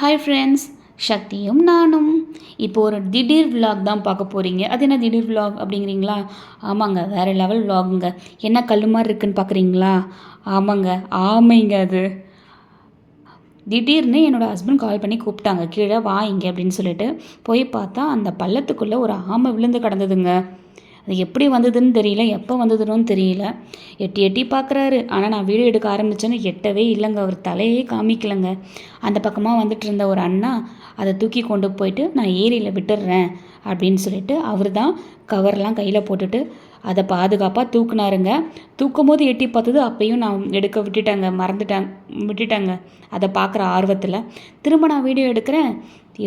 Hi friends சக்தியும் நானும். இப்போ ஒரு திடீர் விலாக் தான் பார்க்க போகிறீங்க அது என்ன திடீர் விலாக் அப்படிங்கிறீங்களா? ஆமாங்க வேறு லெவல் விலாகுங்க என்ன கல் மாதிரி இருக்குன்னு பார்க்குறீங்களா? ஆமாங்க ஆமைங்க அது. திடீர்னு என்னோடய ஹஸ்பண்ட் கால் பண்ணி கூப்பிட்டாங்க. கீழே வா இங்கே அப்படின்னு சொல்லிட்டு. போய் பார்த்தா அந்த பள்ளத்துக்குள்ளே ஒரு ஆமை விழுந்து கிடந்ததுங்க. அது எப்படி வந்ததுன்னு தெரியல எப்போ வந்ததுன்னு தெரியல. எட்டி எட்டி பார்க்குறாரு ஆனால் நான் வீடியோ எடுக்க ஆரம்பித்தேன்னு எட்டவே இல்லைங்க. அவர் தலையே காமிக்கலைங்க. அந்த பக்கமாக வந்துட்டு இருந்த ஒரு அண்ணா அதை தூக்கி கொண்டு போயிட்டு நான் ஏரியில் விட்டுடுறேன் அப்படின்னு சொல்லிட்டு அவர் தான் கவர்லாம் கையில் போட்டுட்டு அதை பாதுகாப்பாக தூக்குனாருங்க. தூக்கும் போது எட்டி பார்த்தது அப்பையும் நான் எடுக்க விட்டுட்டேங்க. மறந்துட்டேன். விட்டுட்டேங்க. அதை பார்க்குற ஆர்வத்தில் திரும்ப நான் வீடியோ எடுக்கிறேன்.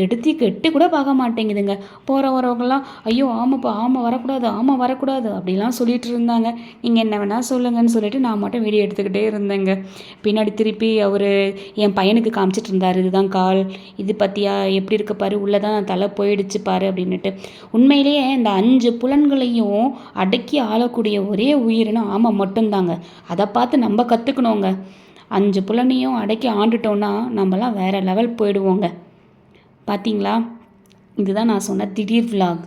எடுத்து கெட்டு கூட பார்க்க மாட்டேங்குதுங்க. போகிற வரவங்கலாம் ஐயோ ஆமாப்பா ஆமாம் வரக்கூடாது ஆமாம் வரக்கூடாது அப்படிலாம் சொல்லிட்டு இருந்தாங்க. நீங்கள் என்ன வேணால் சொல்லுங்கன்னு சொல்லிட்டு நான் மட்டும் வீடியோ எடுத்துக்கிட்டே இருந்தேங்க. பின்னாடி திருப்பி அவர் என் பையனுக்கு காமிச்சிட்டு இருந்தார். இதுதான் கால். இது பற்றியா எப்படி இருக்க பாரு? உள்ளே தான் தலை போயிடுச்சு பாரு அப்படின்னுட்டு. உண்மையிலேயே இந்த அஞ்சு புலன்களையும் அடக்கி ஆளக்கூடிய ஒரே உயிரினா ஆமாம் மட்டும்தாங்க. அதை பார்த்து நம்ம கற்றுக்கணுங்க அஞ்சு புலனையும் அடக்கி ஆண்டுட்டோன்னா நம்மலாம் வேறு லெவல் போயிடுவோங்க. பார்த்தீங்களா இதுதான் நான் சொன்ன திடீர் விலாக்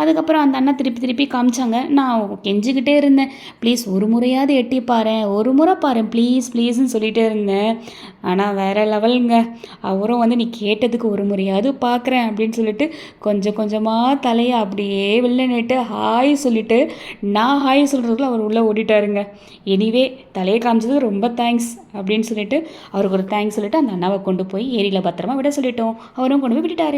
அதுக்கப்புறம் அந்த அண்ணா திருப்பி திருப்பி காமிச்சாங்க. நான் கெஞ்சிக்கிட்டே இருந்தேன். ப்ளீஸ் ஒரு முறையாவது எட்டி பாருன். ஒரு முறை பாரு ப்ளீஸ் ப்ளீஸ்னு சொல்லிகிட்டே இருந்தேன். ஆனால் வேறு லெவலுங்க. அவரும் வந்து நீ கேட்டதுக்கு ஒரு முறையாவது பார்க்குறேன் அப்படின்னு சொல்லிட்டு கொஞ்சம் கொஞ்சமாக தலையை அப்படியே வெளில நிட்டு ஹாய் சொல்லிட்டு நான் ஹாய் சொல்கிறதுக்குள்ள அவர் உள்ளே ஓடிட்டாருங்க. எனிவே தலையை காமிச்சது ரொம்ப தேங்க்ஸ் அப்படின்னு சொல்லிட்டு அவருக்கு ஒரு தேங்க்ஸ் சொல்லிட்டு அந்த அண்ணாவை கொண்டு போய் ஏரியில் பத்திரமா விட சொல்லிட்டோம். அவரும் கொண்டு போய் விட்டுட்டாரு.